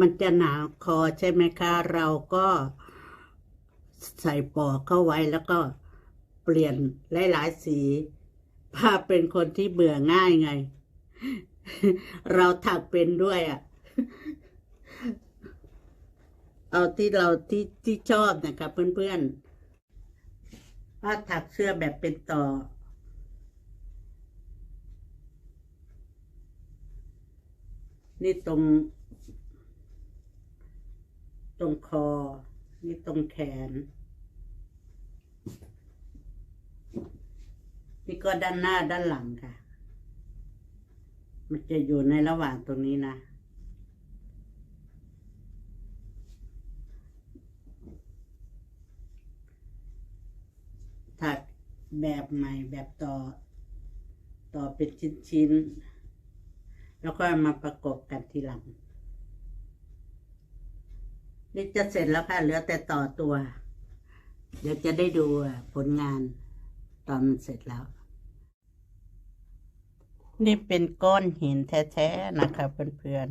มันจะหนาวคอใช่ไหมคะ เราก็ใส่ปอกเข้าไว้แล้วก็เปลี่ยนหลายๆสีป้าเป็นคนที่เบื่อง่ายไง เราถักเป็นด้วยอะ เอาที่เราที่ที่ชอบนะครับเพื่อนๆป้าถักเสื้อแบบเป็นต่อนี่ตรง ตรงคอ นี่ตรงแขน นี่ก็ด้านหน้าด้านหลังค่ะ มันจะอยู่ในระหว่างตรงนี้นะถักแบบใหม่แบบต่อ ต่อเป็นชิ้นๆ แล้วก็มาประกบกันทีหลัง นี่จะเสร็จแล้วค่ะเหลือแต่ต่อตัว เดี๋ยวจะได้ดูผลงานตอนมันเสร็จแล้ว นี่เป็นก้อนหินแท้ๆนะคะเพื่อน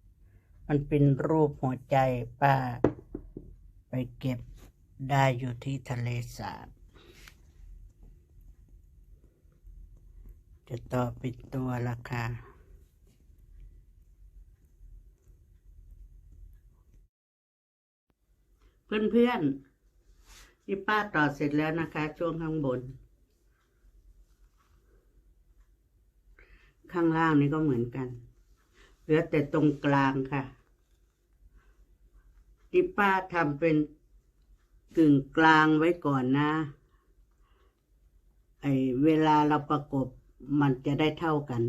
ๆ มันเป็นรูปหัวใจป้า ไปเก็บได้อยู่ที่ทะเลสาบจะต่อเป็นตัวละค่ะ เพื่อนๆนี่ป้าต่อเสร็จแล้วนะคะ ช่วงข้างบน ข้างล่างนี่ก็เหมือนกัน เหลือแต่ตรงกลางค่ะที่ป้าทำเป็นกึ่งกลางไว้ก่อนนะไอเวลาเราประกบมันจะได้เท่ากัน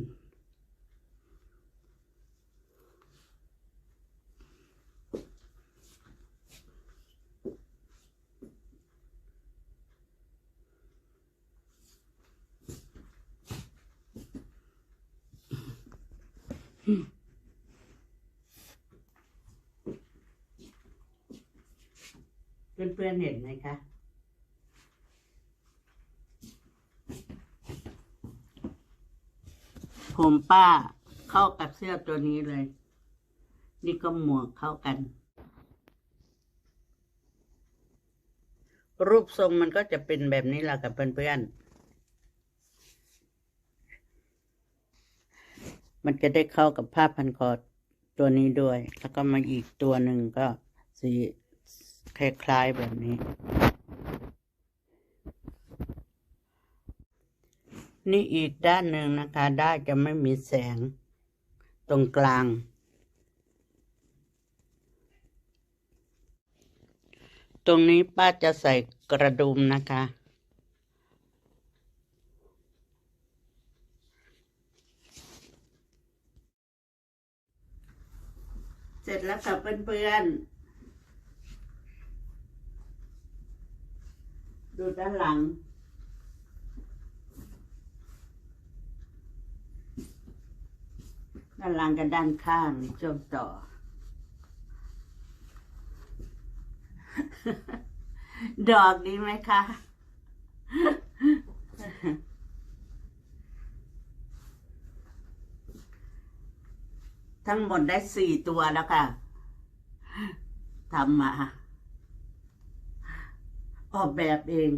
เพื่อนๆเห็นไหมคะ ผมป้าเข้ากับเสื้อตัวนี้เลย นี่ก็หมวกเข้ากัน รูปทรงมันก็จะเป็นแบบนี้แหละกับเพื่อนๆ มันจะได้เข้ากับผ้าพันคอตัวนี้ด้วย แล้วก็มาอีกตัวหนึ่งก็สีคล้ายๆแบบนี้ นี่อีกด้านหนึ่งนะคะ ด้านจะไม่มีแสงตรงกลาง ตรงนี้ป้าจะใส่กระดุมนะคะ ร็จแล้วกับเพื่อนๆ ดูด้านหลัง ด้านหลังกับด้านข้างนี่ช่วงต่อ ดอกดีไหมคะ ทั้งหมดได้สี่ตัวแล้วค่ะทำมาออกแบบเอง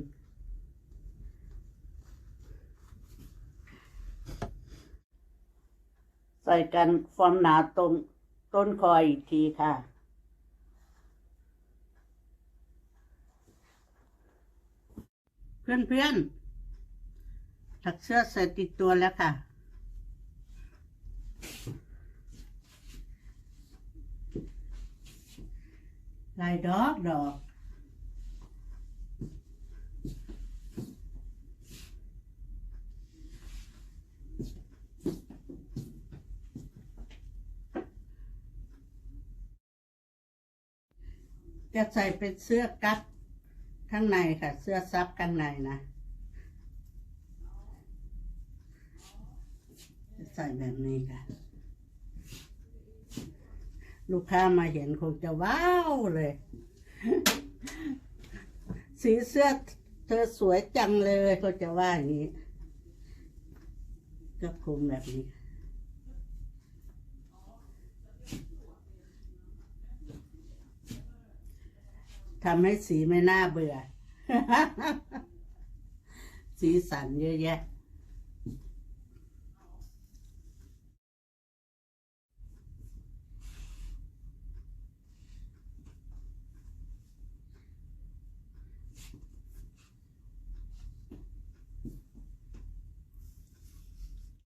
ใส่กันความหนาตรงต้นคอยอีกทีค่ะเพื่อนๆถักเสื้อเสร็จติดตัวแล้วค่ะ ลายดอกดอกจะใส่เป็นเสื้อกั๊กข้างในค่ะ เสื้อซับข้างในนะจะใส่แบบนี้ค่ะ ลูกค้ามาเห็นคงจะว้าวเลย สีเสื้อเธอสวยจังเลยเขาจะว่าอย่างนี้ ก็คุมแบบนี้ทำให้สีไม่น่าเบื่อ สีสันเยอะแยะ